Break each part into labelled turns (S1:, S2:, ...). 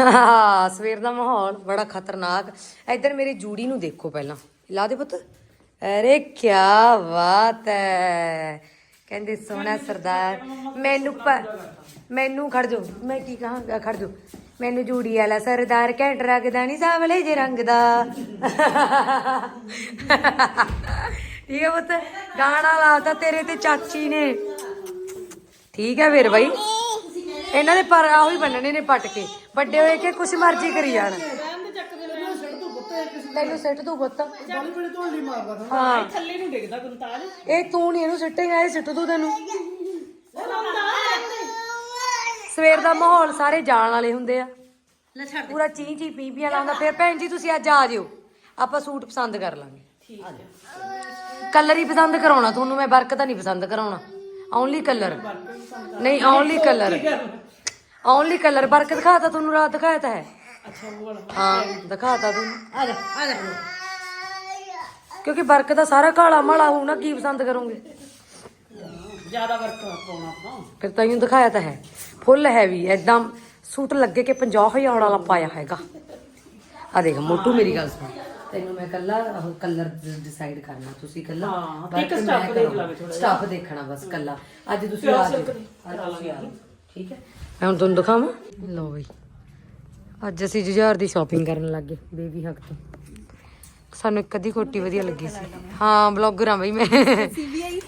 S1: ਹਾਂ, ਸਵੇਰ ਦਾ ਮਾਹੌਲ ਬੜਾ ਖਤਰਨਾਕ। ਇੱਧਰ ਮੇਰੀ ਜੂੜੀ ਨੂੰ ਦੇਖੋ ਪਹਿਲਾਂ। ਲਾ ਦੇ ਪੁੱਤ। ਅਰੇ ਕੀ ਬਾਤ ਹੈ ਕਹਿੰਦੇ ਸੋਹਣਾ ਸਰਦਾਰ। ਮੈਨੂੰ ਮੈਨੂੰ ਖੜ ਜਾ ਮੈਂ ਕੀ ਕਹਾਂਗਾ ਖੜ ਜੋ ਮੈਨੂੰ ਜੂੜੀ ਵਾਲਾ ਸਰਦਾਰ ਘੈਂਟ ਰੱਖਦਾ ਨਹੀਂ ਸਾਵਲੇ ਜੇ ਰੰਗ ਦਾ। ਠੀਕ ਹੈ ਪੁੱਤ। ਗਾਣਾ ਲਾਤਾ ਤੇਰੇ ਤੇ ਚਾਚੀ ਨੇ। ਠੀਕ ਹੈ ਫਿਰ ਬਾਈ। ਇਹਨਾਂ ਦੇ ਪਰ ਆਹੋ ਹੀ ਬੰਨਣੇ ਨੇ ਪਟ ਕੇ। ਵੱਡੇ ਹੋਏ ਕਿ ਕੁਛ ਮਰਜ਼ੀ ਕਰੀ ਜਾਣ। ਤੈਨੂੰ ਸਿੱਟ ਤੂੰ ਪੁੱਤ। ਹਾਂ।
S2: ਥੱਲੇ ਨੂੰ ਡਿੱਗਦਾ ਗੁਰਤਾਜ
S1: ਇਹ ਤੂੰ ਨਹੀਂ ਇਹਨੂੰ ਸਿੱਟੇਗਾ ਇਹ ਸਿੱਟ ਦੂ ਤੈਨੂੰ। ਸਵੇਰ ਦਾ ਮਾਹੌਲ ਸਾਰੇ ਜਾਣ ਵਾਲੇ ਹੁੰਦੇ ਆ।
S2: ਲੈ ਛੱਡ
S1: ਪੂਰਾ ਚੀ ਚੀ ਪੀ ਪੀਆਂ ਲਾਉਂਦਾ। ਫਿਰ ਭੈਣ ਜੀ ਤੁਸੀਂ ਅੱਜ ਆ ਜਿਓ। ਆਪਾਂ ਸੂਟ ਪਸੰਦ ਕਰ ਲਾਂਗੇ।
S2: ਠੀਕ ਹੈ
S1: ਕਲਰ ਹੀ ਪਸੰਦ ਕਰਾਉਣਾ ਤੁਹਾਨੂੰ। ਮੈਂ ਵਰਕ ਤਾਂ ਨਹੀਂ ਪਸੰਦ ਕਰਾਉਣਾ। ਓਨਲੀ ਕਲਰ ਨਹੀਂ only colour only colour work ਦਿਖਾਤਾ ਤੁਹਾਨੂੰ ਰਾਤ ਦਿਖਾਇਆ ਤਾਂ ਹੈ
S2: ਅੱਛਾ ਉਹ ਵਾਲਾ
S1: ਹਾਂ ਦਿਖਾਤਾ ਤੁਹਾਨੂੰ
S2: ਆ ਜਾ ਆ ਜਾ
S1: ਕਿਉਂਕਿ ਵਰਕ ਦਾ ਸਾਰਾ ਕਾਲਾ ਮਾਲਾ ਹੋਊ ਨਾ ਕੀ ਪਸੰਦ ਕਰੋਗੇ
S2: ਜ਼ਿਆਦਾ ਵਰਕ ਪਾਉਣਾ ਆਪਾਂ
S1: ਫਿਰ ਤਾਂ ਇਹਨੂੰ ਦਿਖਾਇਆ ਤਾਂ ਹੈ ਫੁੱਲ ਹੈਵੀ ਐਦਾਂ ਸੂਟ ਲੱਗੇ ਕਿ 50000 ਵਾਲਾ ਪਾਇਆ ਹੈਗਾ ਆ ਦੇਖ ਮੋਟੂ ਮੇਰੀ ਗੱਲ ਸੁਣ ਤੈਨੂੰ ਮੈਂ ਕੱਲਾ ਉਹ ਕਲਰ ਡਿਸਾਈਡ ਕਰਨਾ ਤੁਸੀਂ ਕੱਲਾ
S2: ਹਾਂ, ਹੈ, stuff ਦੇਖ ਲਾਂਗੇ ਥੋੜ੍ਹਾ
S1: ਸਟਾਫ ਦੇਖਣਾ ਬਸ ਕੱਲਾ ਅੱਜ ਤੁਸੀਂ ਆ ਜਾਓ ਅੱਜ ਤੁਸੀਂ ਆ ਜਾਓ, ਠੀਕ ਹੈ? ਮੈਂ ਹੁਣ ਤੁਹਾਨੂੰ ਦਿਖਾਵਾਂ। ਲਓ ਬਈ। ਅੱਜ ਅਸੀਂ ਜੁਝਾਰ ਦੀ ਸ਼ਾਪਿੰਗ ਕਰਨ ਲੱਗੇ ਬੇਬੀ ਹੱਕ ਤੋਂ। ਸਾਨੂੰ ਇੱਕ ਅੱਧੀ ਕੋਟੀ ਵਧੀਆ ਲੱਗੀ ਸੀ। ਹਾਂ ਬਲੌਗਰ ਆ ਬਈ ਮੈਂ।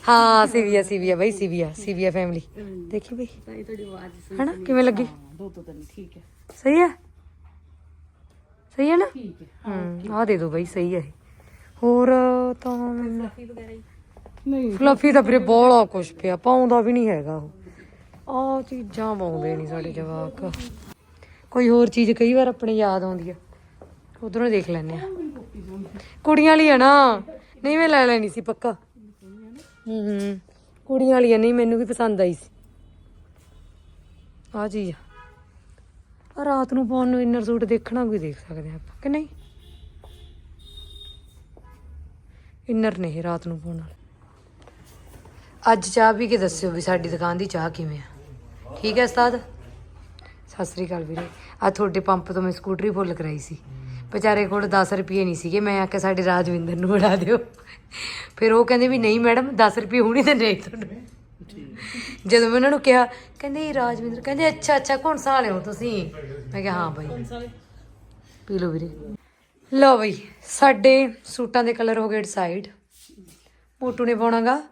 S1: ਹਾਂ ਸੀਵੀਆ ਸੀਵੀਆ ਬਈ ਸੀਵੀਆ ਸੀਵੀਆ ਫੈਮਿਲੀ ਦੇਖੀ ਬਈ।
S2: ਤੁਹਾਡੀ ਆਵਾਜ਼
S1: ਹਨਾ ਕਿਵੇਂ ਲੱਗੀ?
S2: ਦੋ ਤੋਂ ਤਿੰਨ ਠੀਕ ਹੈ।
S1: ਸਹੀ ਹੈ? ਸਹੀ ਹੈ ਨਾ?
S2: ਠੀਕ ਹੈ।
S1: ਹੂੰ ਆ ਦੇ ਦੋ ਬਈ ਸਹੀ ਹੈ। ਹੋਰ ਤਾਂ ਮੈਨੂੰ
S2: ਨਹੀਂ
S1: ਫਲਫੀ ਤਾਂ ਵੀਰੇ ਬੋਲਾ ਕੁਛ ਪਿਆ ਪਾਉਂਦਾ ਵੀ ਨਹੀਂ ਹੈਗਾ ਉਹ। ਆ ਚੀਜ਼ਾਂ ਪਾਉਂਦੇ ਨਹੀਂ ਸਾਡੇ ਜਵਾਕ। ਕੋਈ ਹੋਰ ਚੀਜ਼ ਕਈ ਵਾਰ ਆਪਣੇ ਯਾਦ ਆਉਂਦੀ ਆ। ਉਧਰੋਂ ਦੇਖ ਲੈਨੇ ਆ। ਕੁੜੀਆਂ ਵਾਲੀ ਆ ਨਾ। ਨਹੀਂ, ਮੈਂ ਲੈ ਲੈਣੀ ਸੀ ਪੱਕਾ। ਹੂੰ ਹੂੰ। ਕੁੜੀਆਂ ਵਾਲੀ ਆ। ਨਹੀਂ, ਮੈਨੂੰ ਵੀ ਪਸੰਦ ਆਈ ਸੀ। ਆ ਚੀਜ਼ ਆ। ਰਾਤ ਨੂੰ ਪਾਉਣ ਨੂੰ ਇਨਰ ਸੂਟ ਦੇਖਣਾ ਵੀ ਦੇਖ ਸਕਦੇ ਆ ਆਪਾਂ, ਕਿ ਨਹੀਂ? ਇਨਰ ਨਹੀਂ ਰਾਤ ਨੂੰ ਪਾਉਣ ਵਾਲੇ। ਅੱਜ ਚਾਹ ਪੀ ਕੇ ਦੱਸਿਓ ਵੀ ਸਾਡੀ ਦੁਕਾਨ ਦੀ ਚਾਹ ਕਿਵੇਂ ਆ। ਠੀਕ ਹੈ ਉਸਤਾਦ? ਸਤਿ ਸ੍ਰੀ ਅਕਾਲ ਵੀਰੇ। ਆ ਤੁਹਾਡੇ ਪੰਪ ਤੋਂ ਮੈਂ ਸਕੂਟਰੀ ਫੁੱਲ ਕਰਾਈ ਸੀ। ਵਿਚਾਰੇ ਕੋਲ 10 ਰੁਪਏ ਨਹੀਂ ਸੀਗੇ ਮੈਂ ਆਖਿਆ ਸਾਡੇ ਰਾਜਵਿੰਦਰ ਨੂੰ ਬੜਾ ਦਿਓ। ਫਿਰ ਉਹ ਕਹਿੰਦੇ ਵੀ ਨਹੀਂ ਮੈਡਮ 10 ਰੁਪਏ ਹੁਣੀ ਦਿੰਦੇ ਤੁਹਾਨੂੰ ਜਦੋਂ ਮੈਂ ਉਹਨਾਂ ਨੂੰ ਕਿਹਾ ਕਹਿੰਦੇ ਰਾਜਵਿੰਦਰ ਕਹਿੰਦੇ ਅੱਛਾ ਅੱਛਾ ਕੌਣ ਸਾ ਲਿਓ ਤੁਸੀਂ? ਮੈਂ ਕਿਹਾ ਹਾਂ ਬਾਈ। ਪੀ ਲਓ ਵੀਰੇ। ਲਓ ਬਈ ਸਾਡੇ ਸੂਟਾਂ ਦੇ ਕਲਰ ਹੋ ਗਏ ਡਿਸਾਈਡ। ਮੋਟੂ ਨੇ ਪਾਉਣਾਗਾ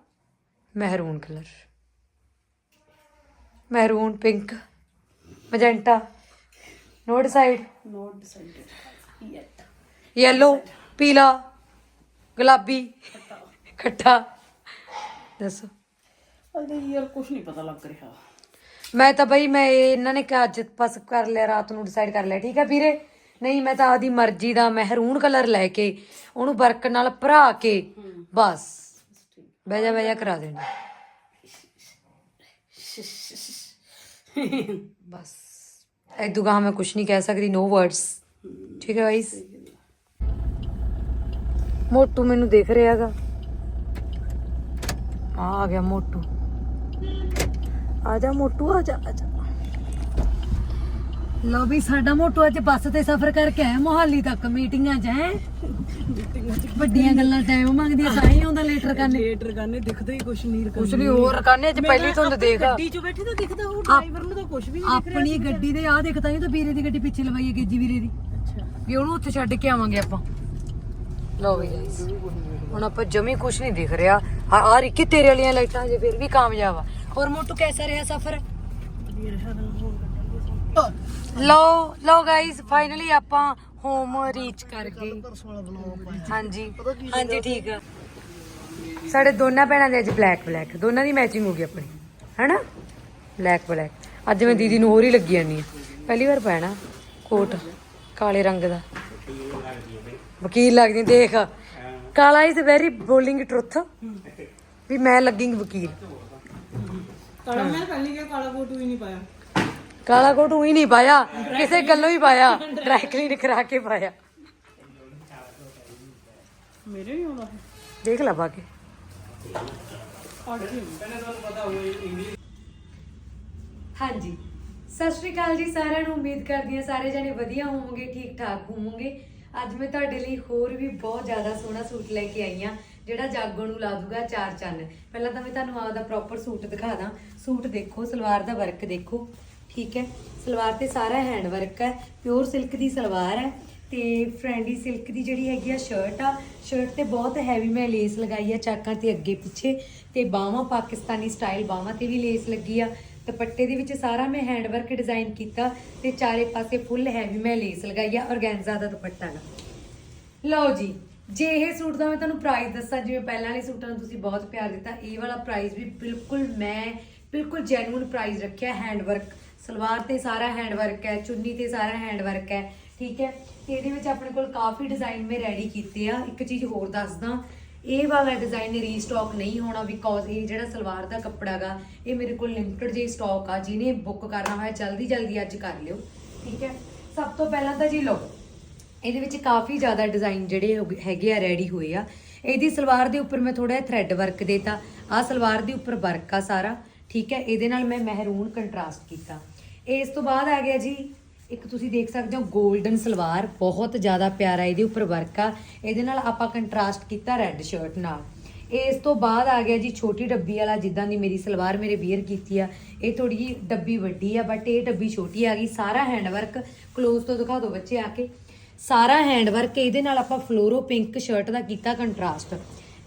S1: maroon colour maroon pink magenta no decide
S2: not decided yet
S1: yellow ਪੀਲਾ ਗੁਲਾਬੀ ਖੱਟਾ ਦੱਸੋ
S2: ਅਰੇ ਯਾਰ ਕੁਝ ਨਹੀਂ ਪਤਾ ਲੱਗ ਰਿਹਾ।
S1: ਮੈਂ ਤਾਂ ਬਈ ਮੈਂ ਇਹ- ਇਹਨਾਂ ਨੇ ਕਿ ਅੱਜ ਬਸ ਕਰ ਲਿਆ ਰਾਤ ਨੂੰ ਡਿਸਾਈਡ ਕਰ ਲਿਆ। ਠੀਕ ਹੈ ਵੀਰੇ? ਨਹੀਂ ਮੈਂ ਤਾਂ ਆਦੀ ਮਰਜ਼ੀ ਦਾ ਮਹਿਰੂਨ ਕਲਰ ਲੈ ਕੇ ਉਹਨੂੰ ਵਰਕ ਨਾਲ ਭਰਾ ਕੇ ਬਸ। ਬਹਿ ਜਾ ਬਹਿ ਜਾ ਕਰਾ ਦੇਣਾ। ਬਸ ਐਦੂ ਗਾ ਮੈਂ ਕੁਝ ਨਹੀਂ ਕਹਿ ਸਕਦੀ ਨੋ ਵਰਡਸ ਠੀਕ ਹੈ ਗਾਇਸ ਮੋਟੂ ਮੈਨੂੰ ਦੇਖ ਰਿਹਾਗਾ ਆ ਆ ਗਿਆ ਮੋਟੂ ਆ ਜਾ ਮੋਟੂ ਆ ਜਾ ਆ ਜਾ ਲੋ ਵੀ ਸਾਡਾ ਮੋਟੂ ਅੱਜ ਬੱਸ ਤੇ ਸਫ਼ਰ ਕਰਕੇ ਆਇਆ ਮੋਹਾਲੀ ਤੱਕ ਮੀਟਿੰਗਾਂ 'ਚ ਹੈ? ਵੱਡੀਆਂ ਗੱਲਾਂ ਟਾਈਮ ਮੰਗਦੀਆਂ ਤਾਂ ਹੀ ਆਉਂਦਾ ਲੇਟਰ ਕਰਨੇ।
S2: ਲੇਟ ਰਗਾਨੇ ਦਿਖਦਾ ਹੀ ਕੁਝ ਨਹੀਂ
S1: ਕੁਛ ਨਹੀਂ। ਹੋਰ ਰਕਾਨੇ 'ਚ ਪਹਿਲੀ ਧੁੰਦ ਦੇਖ।
S2: ਗੱਡੀ 'ਚ ਬੈਠੇ ਤਾਂ ਦਿਖਦਾ ਉਹ ਡਰਾਈਵਰ ਨੂੰ ਤਾਂ ਕੁਝ ਵੀ ਨਹੀਂ
S1: ਆਪਣੀ ਗੱਡੀ ਦੇ ਆ ਦੇਖਦਾ ਹੀ ਤਾਂ ਵੀਰੇ ਦੀ ਗੱਡੀ ਪਿੱਛੇ ਲਵਾਈ ਹੈ ਗੇਜੀ ਵੀਰੇ ਦੀ।
S2: ਅੱਛਾ।
S1: ਵੀ ਉਹਨੂੰ ਉੱਥੇ ਛੱਡ ਕੇ ਆਵਾਂਗੇ ਆਪਾਂ। ਲਓ ਵੀ ਗਾਇਸ ਹੁਣ ਆਪਾਂ ਜਮੀ ਕੁਛ ਨਹੀਂ ਦਿਖ ਰਿਹਾ। ਆ ਆ ਰਿੱਕੀ ਤੇਰੇ ਵਾਲੀਆਂ ਲਾਈਟਾਂ ਜੇ ਫਿਰ ਵੀ ਕਾਮਯਾਬ ਆ। ਹੋਰ ਮੋਟੂ ਕੈਸਾ ਰਿਹਾ ਸਫ਼ਰ?
S2: ਵੀਰ ਹਾਲ ਹੋਰ। ਕੱਢਾਂਗੇ
S1: ਲਓ ਗਾਇਸ ਫਾਈਨਲੀ ਆਪਾਂ ਹੋਮ ਰੀਚ ਕਰ ਗਏ। ਹਾਂਜੀ ਹਾਂਜੀ, ਠੀਕ ਆ। ਸਾਡੇ ਦੋਨਾਂ ਭੈਣਾਂ ਦੇ ਅੱਜ ਬਲੈਕ ਬਲੈਕ ਦੋਨਾਂ ਦੀ ਮੈਚਿੰਗ ਹੋ ਗਈ ਆਪਣੀ, ਹੈਨਾ? ਬਲੈਕ ਬਲੈਕ ਅੱਜ ਮੈਂ ਦੀਦੀ ਨੂੰ ਹੋਰ ਹੀ ਲੱਗੀ ਜਾਨੀ ਆ। ਪਹਿਲੀ ਵਾਰ ਪੈਣਾ ਕੋਟ, ਕਾਲੇ ਰੰਗ ਦਾ। ਵਕੀਲ ਲੱਗਦੀ, ਦੇਖ। ਕਾਲਾ ਇਜ਼ ਵੈਰੀ ਬੋਲਿੰਗ ਟਰੁੱਥ ਵੀ ਮੈਂ ਲੱਗਿੰਗ ਵਕੀਲ।
S2: ਕਾਲਾ, ਮੈਂ ਪਹਿਲੀ ਕਿ ਕਾਲਾ ਕੋਟ ਵੀ ਨਹੀਂ ਪਾਇਆ।
S1: ਕਾਲਾ ਕੋਟ ਉਹੀ ਨਹੀਂ ਪਾਇਆ ਕਿਸੇ ਗੱਲੋਂ ਹੀ ਪਾਇਆ ਡਰਾਈ ਕਲੀਨ ਕਰਾ ਕੇ ਪਾਇਆ।
S2: ਮੇਰੇ ਵੀ ਆਉਂਦਾ
S1: ਦੇਖ ਲਾ ਪਾ ਕੇ।
S2: ਅੱਡ ਹੀ
S1: ਹਾਂਜੀ। ਸਤਿ ਸ਼੍ਰੀ ਅਕਾਲ ਜੀ ਸਾਰਿਆਂ ਨੂੰ ਉਮੀਦ ਕਰਦੀ ਹਾਂ ਸਾਰੇ ਜਣੇ ਵਧੀਆ ਹੋਵੋਗੇ ਠੀਕ ਠਾਕ ਹੋਵੋਗੇ। ਅੱਜ ਮੈਂ ਤੁਹਾਡੇ ਲਈ ਹੋਰ ਵੀ ਬਹੁਤ ਜ਼ਿਆਦਾ ਸੋਹਣਾ ਸੂਟ ਲੈ ਕੇ ਆਈ ਹਾਂ ਜਿਹੜਾ ਜਾਗੋ ਨੂੰ ਲਾ ਦੂਗਾ ਚਾਰ ਚੰਨ। ਪਹਿਲਾਂ ਤਾਂ ਮੈਂ ਤੁਹਾਨੂੰ ਆਪਦਾ ਪ੍ਰੋਪਰ ਸੂਟ ਦਿਖਾ ਦਾਂ। ਸੂਟ ਦੇਖੋ ਸਲਵਾਰ ਦਾ ਵਰਕ ਦੇਖੋ। ਠੀਕ ਹੈ, ਸਲਵਾਰ ਤੇ ਸਾਰਾ ਹੈਂਡ ਵਰਕ ਹੈ ਪਿਓਰ ਸਿਲਕ ਦੀ ਸਲਵਾਰ ਹੈ ਤੇ ਫਰੈਂਡੀ ਸਿਲਕ ਦੀ ਜਿਹੜੀ ਹੈਗੀ ਆ ਸ਼ਰਟ ਆ ਸ਼ਰਟ ਤੇ ਬਹੁਤ ਹੈਵੀ ਮੈਂ ਲੇਸ ਲਗਾਈ ਆ ਚਾਕਾਂ ਤੇ ਅੱਗੇ ਪਿੱਛੇ ਤੇ ਬਾਹਾਂ ਪਾਕਿਸਤਾਨੀ ਸਟਾਈਲ ਬਾਹਾਂ ਤੇ ਵੀ ਲੇਸ ਲੱਗੀ ਆ। ਦੁਪੱਟੇ ਦੇ ਵਿੱਚ ਸਾਰਾ ਮੈਂ ਹੈਂਡ ਵਰਕ ਡਿਜ਼ਾਈਨ ਕੀਤਾ ਤੇ ਚਾਰੇ ਪਾਸੇ ਫੁੱਲ ਹੈਵੀ ਮੈਂ ਲੇਸ ਲਗਾਈ ਆ ਔਰਗੈਂਜ਼ਾ ਦਾ ਦੁਪੱਟਾ ਗਾ। ਲਓ ਜੀ, ਜੇ ਇਹ ਸੂਟ ਦਾ ਮੈਂ ਤੁਹਾਨੂੰ ਪ੍ਰਾਈਸ ਦੱਸਾਂ, ਜਿਵੇਂ ਪਹਿਲਾਂ ਵਾਲੇ ਸੂਟਾਂ ਨੂੰ ਤੁਸੀਂ ਬਹੁਤ ਪਿਆਰ ਦਿੱਤਾ, ਇਹ ਵਾਲਾ ਪ੍ਰਾਈਸ ਵੀ ਬਿਲਕੁਲ ਮੈਂ ਬਿਲਕੁਲ ਜੈਨੂਇਨ ਪ੍ਰਾਈਸ ਰੱਖਿਆ ਹੈਂਡ ਵਰਕ ਸਲਵਾਰ ਤੇ ਸਾਰਾ ਹੈਂਡ ਵਰਕ ਹੈ, ਚੁੰਨੀ ਤੇ ਸਾਰਾ ਹੈਂਡ ਵਰਕ ਹੈ, ਠੀਕ ਹੈ? ਤੇ ਇਹਦੇ ਵਿੱਚ ਆਪਣੇ ਕੋਲ ਕਾਫੀ ਡਿਜ਼ਾਈਨ ਮੈਂ ਰੈਡੀ ਕੀਤੇ ਆ। ਇੱਕ ਚੀਜ਼ ਹੋਰ ਦੱਸਦਾ, ਇਹ ਵਾਲਾ ਡਿਜ਼ਾਈਨ ਰੀਸਟਾਕ ਨਹੀਂ ਹੋਣਾ ਬਿਕੋਜ਼ ਇਹ ਜਿਹੜਾ ਸਲਵਾਰ ਦਾ ਕੱਪੜਾ ਗਾ, ਇਹ ਮੇਰੇ ਕੋਲ ਲਿਮਟਿਡ ਜਿਹੀ ਸਟਾਕ ਆ, ਜਿਹਨੇ ਬੁੱਕ ਕਰਨਾ ਹੋਇਆ, ਜਲਦੀ ਜਲਦੀ ਅੱਜ ਕਰ ਲਿਓ, ਠੀਕ ਹੈ? ਸਭ ਤੋਂ ਪਹਿਲਾਂ ਤਾਂ ਜੀ ਲਓ, ਇਹਦੇ ਵਿੱਚ ਕਾਫੀ ਜ਼ਿਆਦਾ ਡਿਜ਼ਾਈਨ ਜਿਹੜੇ ਹੋ ਹੈਗੇ ਆ ਰੈਡੀ ਹੋਏ ਆ। ਇਹਦੀ ਸਲਵਾਰ ਦੇ ਉੱਪਰ ਮੈਂ ਥੋੜਾ ਜਿਹਾ ਥ੍ਰੈਡ ਵਰਕ ਦੇਤਾ। ਆ ਸਲਵਾਰ ਦੇ ਉੱਪਰ ਵਰਕ ਆ ਸਾਰਾ। ਠੀਕ ਹੈ? ਇਹਦੇ ਨਾਲ ਮੈਂ ਮਹਿਰੂਨ ਕੰਟਰਾਸਟ ਕੀਤਾ। ਇਸ ਤੋਂ ਬਾਅਦ ਆ ਗਿਆ ਜੀ, ਇੱਕ ਤੁਸੀਂ ਦੇਖ ਸਕਦੇ ਹੋ 골ਡਨ ਸਲਵਾਰ, ਬਹੁਤ ਜ਼ਿਆਦਾ ਪਿਆਰਾ ਇਹਦੇ ਉੱਪਰ ਵਰਕ ਆ। ਇਹਦੇ ਨਾਲ ਆਪਾਂ ਕੰਟਰਾਸਟ ਕੀਤਾ ਰੈੱਡ ਸ਼ਰਟ ਨਾਲ। ਇਸ ਤੋਂ ਬਾਅਦ ਆ ਗਿਆ ਜੀ, ਛੋਟੀ ਡੱਬੀ ਵਾਲਾ, ਜਿੱਦਾਂ ਦੀ ਮੇਰੀ ਸਲਵਾਰ ਮੇਰੇ ਵੀਅਰ ਕੀਤੀ ਆ। ਇਹ ਥੋੜੀ ਜੀ ਡੱਬੀ ਵੱਡੀ ਆ ਬਟ ਇਹ ਡੱਬੀ ਛੋਟੀ ਆ ਗਈ। ਸਾਰਾ ਹੈਂਡ ਵਰਕ ক্লোਜ਼ ਤੋਂ ਦਿਖਾ ਦਿਓ ਬੱਚੇ ਆ ਕੇ। ਸਾਰਾ ਹੈਂਡ ਵਰਕ ਇਹਦੇ ਨਾਲ ਆਪਾਂ ਫਲੋਰੋ ਪਿੰਕ ਸ਼ਰਟ ਦਾ ਕੀਤਾ ਕੰਟਰਾਸਟ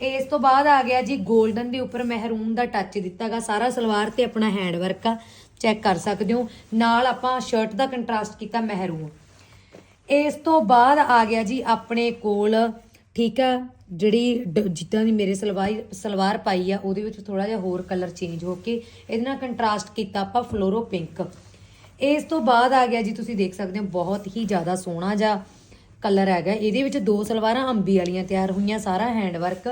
S1: ਇਸ ਤੋਂ ਬਾਅਦ ਆ ਗਿਆ ਜੀ 골ਡਨ ਦੇ ਉੱਪਰ ਮਹਿਰੂਨ ਦਾ ਟੱਚ ਦਿੱਤਾਗਾ ਸਾਰਾ ਸਲਵਾਰ ਤੇ ਆਪਣਾ ਹੈਂਡ ਵਰਕ ਆ। ਚੈੱਕ ਕਰ ਸਕਦੇ ਹੋ। ਨਾਲ ਆਪਾਂ ਸ਼ਰਟ ਦਾ ਕੰਟਰਾਸਟ ਕੀਤਾ ਮਹਿਰੂਨ। ਇਸ ਤੋਂ ਬਾਅਦ ਆ ਗਿਆ ਜੀ ਆਪਣੇ ਕੋਲ, ਠੀਕ ਆ, ਜਿਹੜੀ ਡ- ਜਿੱਦਾਂ ਦੀ ਮੇਰੇ ਸਲਵਾਰ ਸਲਵਾਰ ਪਾਈ ਆ, ਉਹਦੇ ਵਿੱਚ ਥੋੜਾ ਜਿਹਾ ਹੋਰ ਕਲਰ ਚੇਂਜ ਹੋ ਕੇ ਇਹਦੇ ਨਾਲ ਕੰਟਰਾਸਟ ਕੀਤਾ ਆਪਾਂ ਫਲੋਰੋ ਪਿੰਕ। ਇਸ ਤੋਂ ਬਾਅਦ ਆ ਗਿਆ ਜੀ, ਤੁਸੀਂ ਦੇਖ ਸਕਦੇ ਹੋ, ਬਹੁਤ ਹੀ ਜ਼ਿਆਦਾ ਸੋਹਣਾ ਜਿਹਾ ਕਲਰ ਹੈਗਾ ਇਹਦੇ ਵਿੱਚ ਦੋ ਸਲਵਾਰਾਂ ਅੰਬੀ ਵਾਲੀਆਂ ਤਿਆਰ ਹੋਈਆਂ, ਸਾਰਾ ਹੈਂਡ ਵਰਕ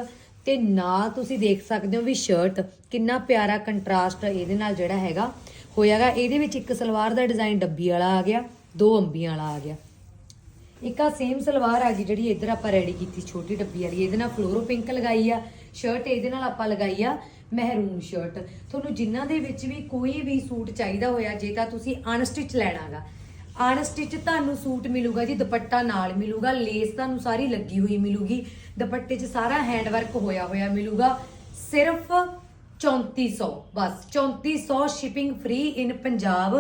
S1: ਤੇ ਨਾਲ ਤੁਸੀਂ ਦੇਖ ਸਕਦੇ ਹੋ ਵੀ ਸ਼ਰਟ ਕਿੰਨਾ ਪਿਆਰਾ ਕੰਟਰਾਸਟ ਇਹਦੇ ਨਾਲ ਜਿਹੜਾ ਹੈਗਾ ਹੋਇਆਗਾ ਇਹਦੇ ਵਿੱਚ ਇੱਕ ਸਲਵਾਰ ਦਾ ਡਿਜ਼ਾਈਨ ਡੱਬੀ ਵਾਲਾ ਆ ਗਿਆ, ਦੋ ਅੰਬੀਆਂ ਵਾਲਾ ਆ ਗਿਆ। ਇੱਕ ਆ ਸੇਮ ਸਲਵਾਰ ਆ ਗਈ ਜਿਹੜੀ ਇੱਧਰ ਆਪਾਂ ਰੈਡੀ ਕੀਤੀ, ਛੋਟੀ ਡੱਬੀ ਵਾਲੀ। ਇਹਦੇ ਨਾਲ ਫਲੋਰੋ ਪਿੰਕ ਲਗਾਈ ਆ ਸ਼ਰਟ ਇਹਦੇ ਨਾਲ ਆਪਾਂ ਲਗਾਈ ਆ ਮਹਿਰੂਨ ਸ਼ਰਟ ਤੁਹਾਨੂੰ ਜਿਨ੍ਹਾਂ ਦੇ ਵਿੱਚ ਵੀ ਕੋਈ ਵੀ ਸੂਟ ਚਾਹੀਦਾ ਹੋਇਆ, ਜੇ ਤਾਂ ਤੁਸੀਂ ਅਨਸਟਿਚ ਲੈਣਾਗਾ। ਅਨਸਟਿਚ ਤੁਹਾਨੂੰ ਸੂਟ ਮਿਲੂਗਾ ਜੀ, ਦੁਪੱਟਾ ਨਾਲ ਮਿਲੂਗਾ ਲੇਸ ਤੁਹਾਨੂੰ ਸਾਰੀ ਲੱਗੀ ਹੋਈ ਮਿਲੂਗੀ, ਦੁਪੱਟੇ 'ਚ ਸਾਰਾ ਹੈਂਡ ਵਰਕ ਹੋਇਆ ਹੋਇਆ ਮਿਲੂਗਾ, ਸਿਰਫ 3400 ਬਸ 3400 ਸ਼ਿਪਿੰਗ ਫ੍ਰੀ ਇਨ ਪੰਜਾਬ,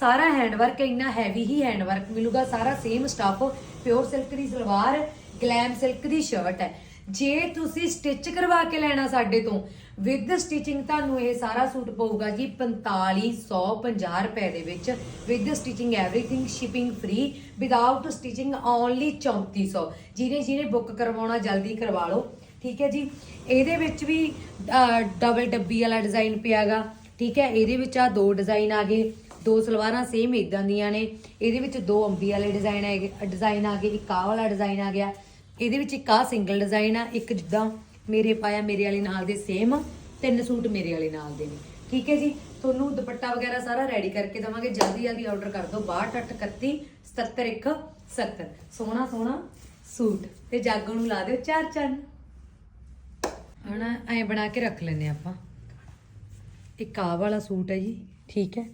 S1: ਸਾਰਾ ਹੈਂਡ ਵਰਕ ਇੰਨਾ ਹੈਵੀ ਹੀ ਹੈਂਡ ਵਰਕ ਮਿਲੂਗਾ, ਸਾਰਾ ਸੇਮ ਸਟਫ ਪਿਓਰ ਸਿਲਕ ਦੀ ਸਲਵਾਰ ਗਲੈਮ ਸਿਲਕ ਦੀ ਸ਼ਰਟ ਹੈ। ਜੇ ਤੁਸੀਂ ਸਟਿਚ ਕਰਵਾ ਕੇ ਲੈਣਾ ਸਾਡੇ ਤੋਂ ਵਿਦ ਸਟਿਚਿੰਗ ਤੁਹਾਨੂੰ ਇਹ ਸਾਰਾ ਸੂਟ ਪਊਗਾ ਜੀ 4550 ਰੁਪਏ ਦੇ ਵਿੱਚ। With stitching everything shipping free without stitching only 3400 ਜਿਹਨੇ ਜਿਹਨੇ ਬੁੱਕ ਕਰਵਾਉਣਾ, ਜਲਦੀ ਕਰਵਾ ਲਓ। ਠੀਕ ਹੈ ਜੀ? ਇਹਦੇ ਵਿੱਚ ਵੀ ਡਬਲ ਡੱਬੀ ਵਾਲਾ ਡਿਜ਼ਾਈਨ ਪਿਆਗਾ ਠੀਕ ਹੈ? ਇਹਦੇ ਵਿੱਚ ਆ ਦੋ ਡਿਜ਼ਾਈਨ ਆ ਗਏ। ਦੋ ਸਲਵਾਰਾਂ ਸੇਮ ਇਦਾਂ ਦੀਆਂ ਨੇ। ਇਹਦੇ ਵਿੱਚ ਦੋ ਅੰਬੀ ਵਾਲੇ ਡਿਜ਼ਾਈਨ ਗਏ ਡਿਜ਼ਾਈਨ ਆ ਗਏ, ਇੱਕ ਆਹ ਵਾਲਾ ਡਿਜ਼ਾਈਨ ਆ ਗਿਆ। ਇਹਦੇ ਵਿੱਚ ਇੱਕ ਆ ਸਿੰਗਲ ਡਿਜ਼ਾਈਨ ਆ, ਇੱਕ ਜਿੱਦਾਂ ਮੇਰੇ ਪਾਇਆ ਮੇਰੇ ਵਾਲੇ ਨਾਲ ਦੇ ਸੇਮ ਤਿੰਨ ਸੂਟ ਮੇਰੇ ਵਾਲੇ ਨਾਲ ਦੇ ਨੇ। ਠੀਕ ਹੈ ਜੀ? ਤੁਹਾਨੂੰ ਦੁਪੱਟਾ ਵਗੈਰਾ ਸਾਰਾ ਰੈਡੀ ਕਰਕੇ ਦਵਾਂਗੇ। ਜਲਦੀ ਜਲਦੀ ਆਰਡਰ ਕਰ ਦਿਓ। 6231 771 70 ਸੋਹਣਾ ਸੋਹਣਾ ਸੂਟ। ਤੇ ਜਾਗੋ ਨੂੰ ਲਾ ਦਿਓ ਚਾਰ ਚੰਨ। ਹਣਾ ਐ ਬਣਾ ਕੇ ਰੱਖ ਲੈਨੇ ਆਪਾਂ। ਇੱਕ ਆਹ ਵਾਲਾ ਸੂਟ ਹੈ ਜੀ। ਠੀਕ ਹੈ?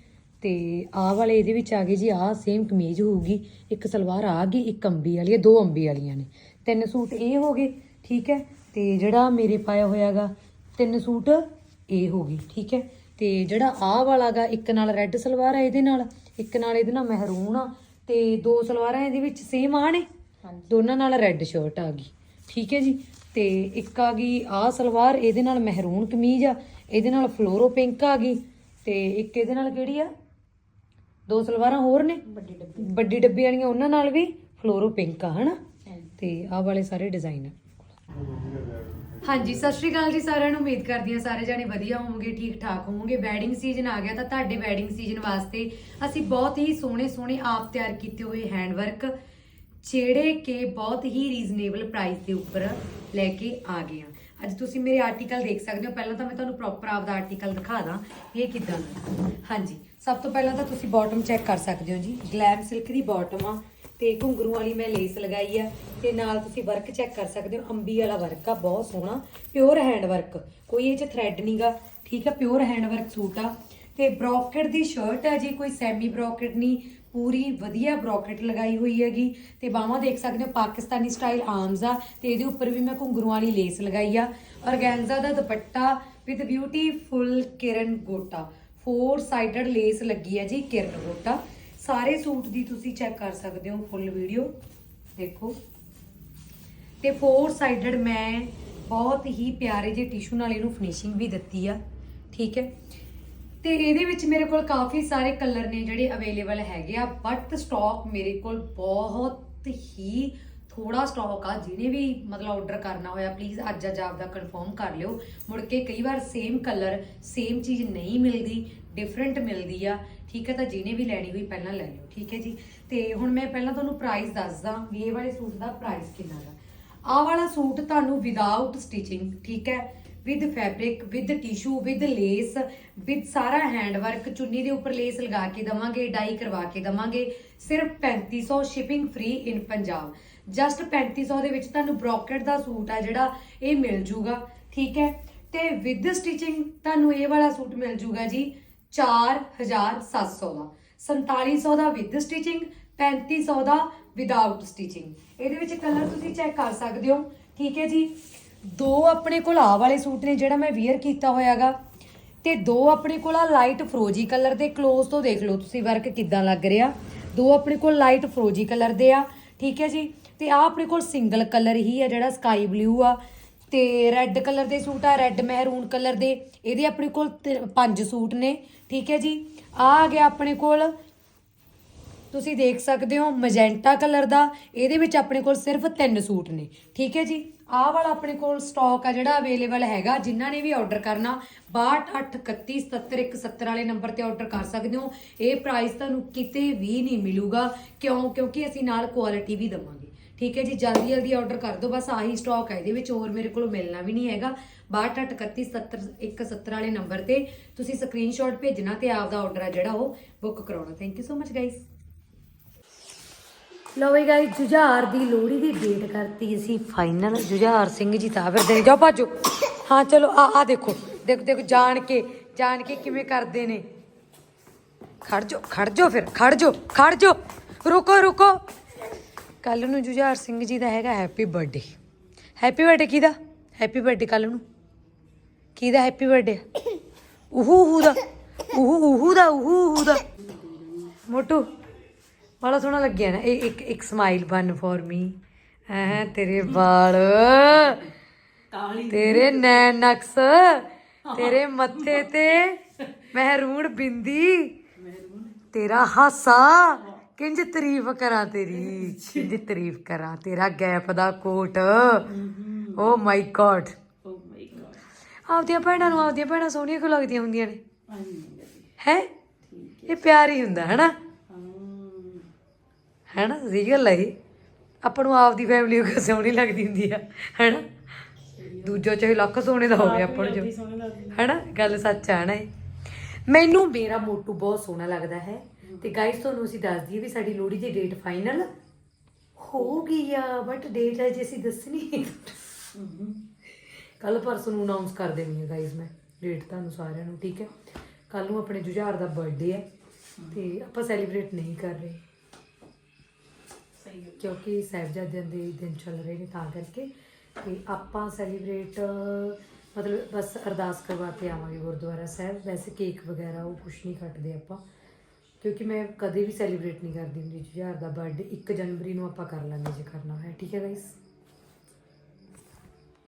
S1: ਤੇ ਆਹ ਵਾਲੇ ਇਹਦੇ ਵਿੱਚ ਆ ਗਏ ਜੀ। ਆਹ ਸੇਮ ਕਮੀਜ਼ ਹੋਊਗੀ। ਇੱਕ ਸਲਵਾਰ ਆ ਗਈ, ਇੱਕ ਅੰਬੀ ਵਾਲੀ ਹੈ। ਦੋ ਅੰਬੀ ਵਾਲੀਆਂ ਨੇ। ਤਿੰਨ ਸੂਟ ਇਹ ਹੋ ਗਏ ਠੀਕ ਹੈ? ਤੇ ਜਿਹੜਾ ਮੇਰੇ ਪਾਇਆ ਹੋਇਆਗਾ ਤਿੰਨ ਸੂਟ ਇਹ ਹੋ ਗਈ ਠੀਕ ਹੈ? ਤੇ ਜਿਹੜਾ ਆਹ ਵਾਲਾਗਾ ਇੱਕ ਨਾਲ ਰੈੱਡ ਸਲਵਾਰ ਹੈ ਇਹਦੇ ਨਾਲ ਇੱਕ ਨਾਲ ਇਹਦੇ ਨਾਲ ਮਹਿਰੂਨ ਆ ਤੇ ਦੋ ਸਲਵਾਰਾਂ ਇਹਦੇ ਵਿੱਚ ਸੇਮ ਆ ਨੇ? ਦੋਨਾਂ ਨਾਲ ਰੈੱਡ ਸ਼ਰਟ ਆ ਗਈ ਠੀਕ ਹੈ ਜੀ? ਤੇ ਇੱਕ ਆ ਗਈ ਆਹ ਸਲਵਾਰ ਇਹਦੇ ਨਾਲ ਮਹਿਰੂਨ ਕਮੀਜ਼ ਆ ਇਹਦੇ ਨਾਲ ਫਲੋਰੋ ਪਿੰਕ ਆ ਗਈ ਤੇ ਇੱਕ ਇਹਦੇ ਨਾਲ ਕਿਹੜੀ ਆ? ਦੋ ਸਲਵਾਰਾਂ ਹੋਰ ਨੇ? ਵੱਡੀ ਡੱਬੀ। ਵੱਡੀ ਡੱਬੀ ਵਾਲੀਆਂ ਉਹਨਾਂ ਨਾਲ ਵੀ ਫਲੋਰੋ ਪਿੰਕ ਆ ਹਨਾ? ਤੇ ਆਹ ਵਾਲੇ ਸਾਰੇ ਡਿਜ਼ਾਈਨ ਆ। ਹਾਂਜੀ, ਸਤਿ ਸ਼੍ਰੀ ਅਕਾਲ ਜੀ ਸਾਰਿਆਂ ਨੂੰ। ਉਮੀਦ ਕਰਦੀ ਹਾਂ ਸਾਰੇ ਜਾਣੇ ਵਧੀਆ ਹੋਵੋਗੇ ਠੀਕ ਠਾਕ ਹੋਵੋਗੇ। ਵੈਡਿੰਗ ਸੀਜ਼ਨ ਆ ਗਿਆ ਤਾਂ ਤੁਹਾਡੇ ਵੈਡਿੰਗ ਸੀਜ਼ਨ ਵਾਸਤੇ ਅਸੀਂ ਬਹੁਤ ਹੀ ਸੋਹਣੇ ਸੋਹਣੇ ਆਪ ਤਿਆਰ ਕੀਤੇ ਹੋਏ ਹੈਂਡ ਵਰਕ ਜਿਹੜੇ ਕਿ ਬਹੁਤ ਹੀ ਰੀਜ਼ਨੇਬਲ ਪ੍ਰਾਈਸ ਦੇ ਉੱਪਰ ਲੈ ਕੇ ਆ ਗਏ ਆ ਅੱਜ ਤੁਸੀਂ ਮੇਰੇ ਆਰਟੀਕਲ ਦੇਖ ਸਕਦੇ ਹੋ। ਪਹਿਲਾਂ ਤਾਂ ਮੈਂ ਤੁਹਾਨੂੰ ਪ੍ਰੋਪਰ ਆਪ ਦਾ ਆਰਟੀਕਲ ਦਿਖਾ ਦਾਂ, ਇਹ ਕਿਦਾਂ? ਦਾ ਹਾਂਜੀ, ਸਭ ਤੋਂ ਪਹਿਲਾਂ ਤਾਂ ਤੁਸੀਂ ਬਾਟਮ ਚੈੱਕ ਕਰ ਸਕਦੇ ਹੋ ਜੀ। ਗਲੈਮ ਸਿਲਕ ਦੀ ਬਾਟਮ ਆ। ਤੇ ਘੁੰਗਰੂ ਵਾਲੀ ਮੈਂ ਲੇਸ ਲਗਾਈ ਆ ਤੇ ਨਾਲ ਤੁਸੀਂ ਵਰਕ ਚੈੱਕ ਕਰ ਸਕਦੇ ਹੋ, ਅੰਬੀ ਵਾਲਾ ਵਰਕ ਆ, ਬਹੁਤ ਸੋਹਣਾ ਪਿਓਰ ਹੈਂਡ ਵਰਕ ਕੋਈ ਇਹ ਚ ਥ੍ਰੈਡ ਨਹੀਂਗਾ ਠੀਕ ਆ ਪਿਓਰ ਹੈਂਡ ਵਰਕ ਸੂਟ ਆ। ਤੇ ਬ੍ਰੋਕਟ ਦੀ ਸ਼ਰਟ ਆ, ਜੀ ਕੋਈ ਸੈਮੀ ਬ੍ਰੋਕਟ ਨਹੀਂ ਪੂਰੀ ਵਧੀਆ ਬ੍ਰੋਕਟ ਲਗਾਈ ਹੋਈ ਹੈਗੀ। ਤੇ ਬਾਹਾਂ ਦੇਖ ਸਕਦੇ ਹੋ, ਪਾਕਿਸਤਾਨੀ ਸਟਾਈਲ ਆਰਮਸ ਆ, ਤੇ ਇਹਦੇ ਉੱਪਰ ਵੀ ਮੈਂ ਘੁੰਗਰੂਆਂ ਵਾਲੀ ਲੇਸ ਲਗਾਈ ਆ। ਔਰਗੈਂਜ਼ਾ ਦਾ ਦੁਪੱਟਾ ਵਿਦ ਬਿਊਟੀਫੁਲ ਕਿਰਨ ਗੋਟਾ। ਫੋਰ ਸਾਈਡਡ ਲੇਸ ਲੱਗੀ ਹੈ ਜੀ ਕਿਰਨ ਗੋਟਾ। ਸਾਰੇ ਸੂਟ ਦੀ ਤੁਸੀਂ ਚੈੱਕ ਕਰ ਸਕਦੇ ਹੋ ਫੁੱਲ ਵੀਡੀਓ ਦੇਖੋ। ਤੇ ਫੋਰ ਸਾਈਡਡ ਮੈਂ ਬਹੁਤ ਹੀ ਪਿਆਰੇ ਜਿਹੇ ਟਿਸ਼ੂ ਨਾਲ ਇਹਨੂੰ ਫਿਨਿਸ਼ਿੰਗ ਵੀ ਦਿੱਤੀ ਆ, ਠੀਕ ਹੈ। ਤੇ ਇਹਦੇ ਵਿੱਚ ਮੇਰੇ ਕੋਲ ਕਾਫੀ ਸਾਰੇ ਕਲਰ ਨੇ ਜਿਹੜੇ ਅਵੇਲੇਬਲ ਹੈਗੇ ਆ ਬਟ ਸਟਾਕ ਮੇਰੇ ਕੋਲ ਬਹੁਤ ਹੀ ਥੋੜਾ ਸਟਾਕ ਆ, ਜਿਹਨੇ ਵੀ ਮਤਲਬ ਆਰਡਰ ਕਰਨਾ ਹੋਇਆ ਪਲੀਜ਼ ਅੱਜ ਅੱਜ ਆਪਦਾ ਕਨਫਰਮ ਕਰ ਲਿਓ। ਮੁੜ ਕੇ ਕਈ ਵਾਰ ਸੇਮ ਕਲਰ ਸੇਮ ਚੀਜ਼ ਨਹੀਂ ਮਿਲਦੀ ਡਿਫਰੈਂਟ ਮਿਲਦੀ ਆ। ਠੀਕ ਹੈ ਤਾਂ ਜਿਹਨੇ ਵੀ ਲੈਣੀ ਹੋਈ ਪਹਿਲਾਂ ਲੈ ਲਿਓ, ਠੀਕ ਹੈ ਜੀ? ਤੇ ਹੁਣ ਮੈਂ ਪਹਿਲਾਂ ਤੁਹਾਨੂੰ ਪ੍ਰਾਈਸ ਦੱਸਦਾ ਵੀ ਇਹ ਵਾਲੇ ਸੂਟ ਦਾ ਪ੍ਰਾਈਸ ਕਿੰਨਾ ਦਾ। ਆਹ ਵਾਲਾ ਸੂਟ ਤੁਹਾਨੂੰ ਵਿਦਆਊਟ ਸਟਿਚਿੰਗ ਠੀਕ ਹੈ? With fabric with tissue with lace with ਸਾਰਾ ਹੈਂਡ ਵਰਕ ਚੁੰਨੀ ਦੇ ਉੱਪਰ ਲੇਸ ਲਗਾ ਕੇ ਦਵਾਂਗੇ ਡਾਈ ਕਰਵਾ ਕੇ ਦਵਾਂਗੇ। ਸਿਰਫ 3500 shipping free in Punjab. Just 3500 ਦੇ ਵਿੱਚ ਤੁਹਾਨੂੰ ਬ੍ਰੋਕਟ ਦਾ ਸੂਟ ਆ ਜਿਹੜਾ, ਇਹ ਮਿਲ ਜੂਗਾ। ਠੀਕ ਹੈ? ਤੇ ਵਿਦ ਸਟਿਚਿੰਗ ਤੁਹਾਨੂੰ ਇਹ ਵਾਲਾ ਸੂਟ ਮਿਲ ਜੂਗਾ ਜੀ 4700 ਦਾ। 4700 ਦਾ ਵਿਦ ਸਟਿਚਿੰਗ 3500 ਦਾ ਵਿਦਆਊਟ ਸਟਿਚਿੰਗ ਇਹਦੇ ਵਿੱਚ ਕਲਰ ਤੁਸੀਂ ਚੈੱਕ ਕਰ ਸਕਦੇ ਹੋ। ਠੀਕ ਹੈ ਜੀ? ਦੋ ਆਪਣੇ ਕੋਲ ਆ ਵਾਲੇ ਸੂਟ ਨੇ ਜਿਹੜਾ ਮੈਂ ਵੇਅਰ ਕੀਤਾ ਹੋਇਆਗਾ ਤੇ ਦੋ ਆਪਣੇ ਕੋਲ ਆ ਲਾਈਟ ਫਰੋਜੀ ਕਲਰ ਦੇ ক্লোਜ਼ ਤੋਂ ਦੇਖ ਲਓ ਤੁਸੀਂ ਵਰਕ ਕਿੱਦਾਂ ਲੱਗ ਰਿਹਾ। ਦੋ ਆਪਣੇ ਕੋਲ ਲਾਈਟ ਫਰੋਜੀ ਕਲਰ ਦੇ ਆ, ਠੀਕ ਹੈ ਜੀ? ਤੇ ਆ ਆਪਣੇ ਕੋਲ ਸਿੰਗਲ ਕਲਰ ਹੀ ਆ ਜਿਹੜਾ ਸਕਾਈ ਬਲੂ ਆ। ਤੇ ਰੈੱਡ ਕਲਰ ਦੇ ਸੂਟ ਆ ਰੈੱਡ ਮਹਿਰੂਨ ਕਲਰ ਦੇ। ਇਹਦੇ ਆਪਣੇ ਕੋਲ ਤਿ- ਪੰਜ ਸੂਟ ਨੇ, ਠੀਕ ਹੈ ਜੀ? ਆ ਆ ਗਿਆ ਆਪਣੇ ਕੋਲ ਤੁਸੀਂ ਦੇਖ ਸਕਦੇ ਹੋ ਮੈਜੈਂਟਾ ਕਲਰ ਦਾ, ਇਹਦੇ ਵਿੱਚ ਆਪਣੇ ਕੋਲ ਸਿਰਫ ਤਿੰਨ ਸੂਟ ਨੇ। ਠੀਕ ਹੈ ਜੀ? ਆਹ ਵਾਲਾ ਆਪਣੇ ਕੋਲ ਸਟਾਕ ਆ ਜਿਹੜਾ ਅਵੇਲੇਬਲ ਹੈਗਾ, ਜਿਨ੍ਹਾਂ ਨੇ ਵੀ ਆਰਡਰ ਕਰਨਾ 6283177170 ਵਾਲੇ ਨੰਬਰ ਤੇ ਆਰਡਰ ਕਰ ਸਕਦੇ ਹੋ। ਇਹ ਪ੍ਰਾਈਸ ਤੁਹਾਨੂੰ ਕਿਤੇ ਵੀ ਨਹੀਂ ਮਿਲੂਗਾ, ਕਿਉਂ? ਕਿਉਂਕਿ ਅਸੀਂ ਨਾਲ ਕੁਆਲਿਟੀ ਵੀ ਦਵਾਂਗੇ। ਠੀਕ ਹੈ ਜੀ? ਜਲਦੀ ਜਲਦੀ ਆਰਡਰ ਕਰ ਦਿਓ, ਬਸ ਆਹੀ ਸਟਾਕ ਹੈ ਇਹਦੇ ਵਿੱਚ ਹੋਰ ਮੇਰੇ ਕੋਲ ਮਿਲਣਾ ਵੀ ਨਹੀਂ ਹੈਗਾ। 6283177170 ਵਾਲੇ ਨੰਬਰ ਤੇ ਤੁਸੀਂ ਸਕਰੀਨਸ਼ਾਟ ਭੇਜਣਾ ਤੇ ਆਪਦਾ ਆਰਡਰ ਆ ਜਿਹੜਾ ਉਹ ਬੁੱਕ ਕਰਾਉਣਾ। Thank you so much guys ਲੋ ਵੀ ਗਾਇਸ ਜੁਝਾਰ ਦੀ ਲੋਹੜੀ ਦੀ ਡੇਟ ਕਰਤੀ ਅਸੀਂ। ਫਾਈਨਲ ਜੁਝਾਰ ਸਿੰਘ ਜੀ ਤਾਂ ਫਿਰ ਦੇ ਜਾਓ ਭਾਜੋ। ਹਾਂ, ਚਲੋ, ਆ ਆ ਦੇਖੋ। ਦੇਖੋ ਦੇਖੋ, ਜਾਣ ਕੇ ਜਾਣ ਕੇ ਕਿਵੇਂ ਕਰਦੇ ਨੇ। ਖੜ ਜਾਓ, ਖੜ ਜੋ ਫਿਰ, ਖੜ ਜੋ ਖੜ ਜੋ ਰੁਕੋ ਰੁਕੋ। ਕੱਲ ਨੂੰ ਜੁਝਾਰ ਸਿੰਘ ਜੀ ਦਾ ਹੈਗਾ ਹੈਪੀ ਬਰਥਡੇ ਹੈਪੀ ਬਰਥਡੇ ਕਿਹਦਾ? ਹੈਪੀ ਬਰਥਡੇ ਕੱਲ ਨੂੰ। ਕਿਹਦਾ ਹੈਪੀ ਬਰਥਡੇ ਉਹੂ ਉਹੂ ਦਾ। ਉਹੂ ਉਹੂ ਦਾ ਉਹੂ ਉਹੂ ਦਾ। ਮੋਟੂ। ਬੜਾ ਸੋਹਣਾ ਲੱਗਿਆ ਨਾ ਇਹ ਇੱਕ ਇੱਕ ਸਮਾਈਲ ਬਨ ਫੋਰ ਮੀ ਐ ਤੇਰੇ ਵਾਲ। ਤੇਰੇ ਨੈਣ ਨਕਸ। ਤੇਰੇ ਮੱਥੇ ਤੇ ਮਹਿਰੂਣ ਬਿੰਦੀ। ਤੇਰਾ ਹਾਸਾ। ਕਿੰਜ ਤਾਰੀਫ ਕਰਾਂ ਤੇਰੀ? ਕਿੰਜ ਤਾਰੀਫ ਕਰਾਂ? ਤੇਰਾ gap the coat. Oh my God
S2: oh my God
S1: ਆਪਦੀਆਂ ਭੈਣਾਂ ਨੂੰ ਆਪਦੀਆਂ ਭੈਣਾਂ ਸੋਹਣੀਆਂ ਕਿਉਂ ਲੱਗਦੀਆਂ ਹੁੰਦੀਆਂ ਨੇ? ਹੈ? ਇਹ ਪਿਆਰ ਹੀ ਹੁੰਦਾ
S2: ਹੈ ਨਾ
S1: ਹੈਨਾ? ਸਹੀ ਗੱਲ ਹੈ ਇਹ। ਆਪਾਂ ਨੂੰ ਆਪਦੀ ਫੈਮਿਲੀ ਉਹ ਸੋਹਣੀ ਲੱਗਦੀ ਹੁੰਦੀ ਆ, ਹੈਨਾ? ਦੂਜਾ ਚਾਹੇ ਲੱਖ ਸੋਹਣੇ ਦਾ ਹੋਵੇ ਆਪਾਂ ਨੂੰ ਜੋ।
S2: ਸੋਹਣੇ ਲੱਗਦੇ
S1: ਹੈਨਾ? ਗੱਲ ਸੱਚ ਆ ਨਾ ਮੈਨੂੰ ਮੇਰਾ ਮੋਟੂ ਬਹੁਤ ਸੋਹਣਾ ਲੱਗਦਾ ਹੈ। ਤੇ ਗਾਇਸ ਤੁਹਾਨੂੰ ਅਸੀਂ ਦੱਸ ਦਈਏ ਵੀ ਸਾਡੀ ਲੋਹੜੀ ਦੀ ਡੇਟ ਫਾਈਨਲ ਹੋ ਗਈ ਆ ਬਟ ਡੇਟ ਹੈ ਜੇ ਅਸੀਂ ਦੱਸਣੀ ਕੱਲ ਪਰਸੋਂ ਨੂੰ ਅਨਾਉਂਸ ਕਰ ਦੇਣੀ ਹੈ ਗਾਇਸ ਮੈਂ ਡੇਟ ਤੁਹਾਨੂੰ ਸਾਰਿਆਂ ਨੂੰ, ਠੀਕ ਹੈ? ਕੱਲ ਨੂੰ ਆਪਣੇ ਜੁਝਾਰ ਦਾ ਬਰਥਡੇ ਹੈ ਤੇ ਆਪਾਂ ਸੈਲੀਬ੍ਰੇਟ ਨਹੀਂ ਕਰ ਰਹੇ। ਕਿਉਂਕਿ ਸਾਹਿਬਜ਼ਾਦਿਆਂ ਦੇ ਦਿਨ ਚੱਲ ਰਹੇ ਨੇ ਤਾਂ ਕਰਕੇ ਤੇ ਆਪਾਂ ਸੈਲੀਬ੍ਰੇਟ ਮਤਲਬ ਬਸ ਅਰਦਾਸ ਕਰਵਾ ਕੇ ਆਵਾਂਗੇ ਗੁਰਦੁਆਰਾ ਸਾਹਿਬ। ਵੈਸੇ ਕੇਕ ਵਗੈਰਾ ਉਹ ਕੁਝ ਨਹੀਂ ਕੱਟਦੇ ਆਪਾਂ, ਕਿਉਂਕਿ ਮੈਂ ਕਦੇ ਵੀ ਸੈਲੀਬ੍ਰੇਟ ਨਹੀਂ ਕਰਦੀ ਹੁੰਦੀ। ਜੁਝਾਰ ਦਾ ਬਰਥਡੇ 1 ਜਨਵਰੀ ਨੂੰ ਆਪਾਂ ਕਰ ਲਾਂਗੇ ਜੇ ਕਰਨਾ ਹੈ ਠੀਕ ਹੈ ਗਾਇਸ